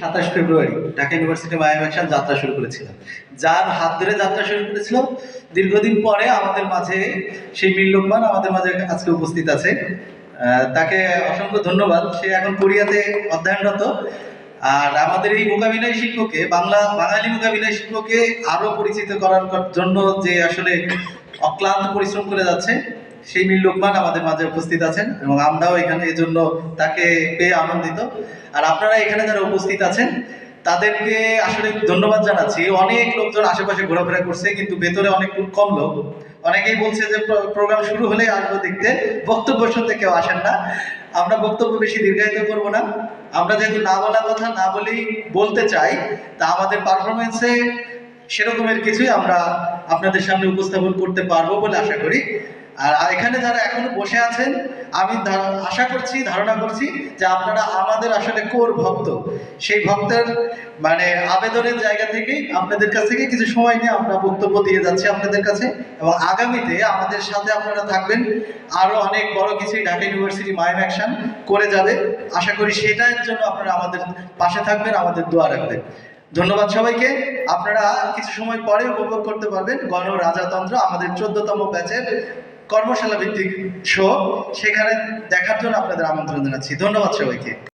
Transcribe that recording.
সাতাশ ফেব্রুয়ারি, ঢাকা ইউনিভার্সিটি মায়াম যাত্রা শুরু করেছিলাম। যার হাত ধরে যাত্রা শুরু করেছিল দীর্ঘদিন পরে আমাদের মাঝে সেই মিল লোকমান আমাদের মাঝে আজকে উপস্থিত আছে। তাকে অসংখ্য ধন্যবাদ। সে এখন কোরিয়াতে অধ্যয়নরত। আর আমাদের এই মোকাবিলায় শিল্পকে, বাংলা, বাঙালি মোকাবিলায় শিল্পকে আরও পরিচিত করার জন্য যে আসলে অক্লান্ত পরিশ্রম করে যাচ্ছে সেই মিল লোকমান আমাদের মাঝে উপস্থিত আছেন এবং আমরাও এখানে এই জন্য তাকে পেয়ে আনন্দিত। আর আপনারা এখানে যারা উপস্থিত আছেন, তাদেরকে আসলে ধন্যবাদ জানাচ্ছি। অনেক লোকজন আশেপাশে ঘোরাফেরা করছে, কিন্তু ভেতরে অনেক কম লোক। অনেকেই বলছে যে প্রোগ্রাম শুরু হলে আসব দেখতে। বক্তব্য শুনতে কেউ আসেন না। আমরা বক্তব্য বেশি দীর্ঘায়িত করব না। আমরা যেহেতু না বলা কথা, না বলেই বলতে চাই, তা আমাদের পারফরমেন্সে সেরকমের কিছুই আমরা আপনাদের সামনে উপস্থাপন করতে পারব বলে আশা করি। আর এখানে যারা এখনও বসে আছেন, আমি আশা করছি, ধারণা করছি যে আপনারা আমাদের আসলে কোর ভক্ত। সেই ভক্তের মানে আবেদনের জায়গা থেকেই আপনাদের কাছ থেকে কিছু সময় নিয়ে আমরা বক্তব্য দিয়ে যাচ্ছি আপনাদের কাছে। এবং আগামীতে আমাদের সাথে আপনারা থাকবেন আরও অনেক বড় কিছু ঢাকা ইউনিভার্সিটি মাইম অ্যাকশন করে যাবে। আশা করি সেটার জন্য আপনারা আমাদের পাশে থাকবেন, আমাদের দোয়া রাখবেন। ধন্যবাদ সবাইকে। আপনারা কিছু সময় পরে উপভোগ করতে পারবেন গণ রাজাতন্ত্র আমাদের চোদ্দতম ব্যাচের কর্মশালা ভিত্তিক শো সেখানে দেখার জন্য আপনাদের আমন্ত্রণ জানাচ্ছি। ধন্যবাদ সবাইকে।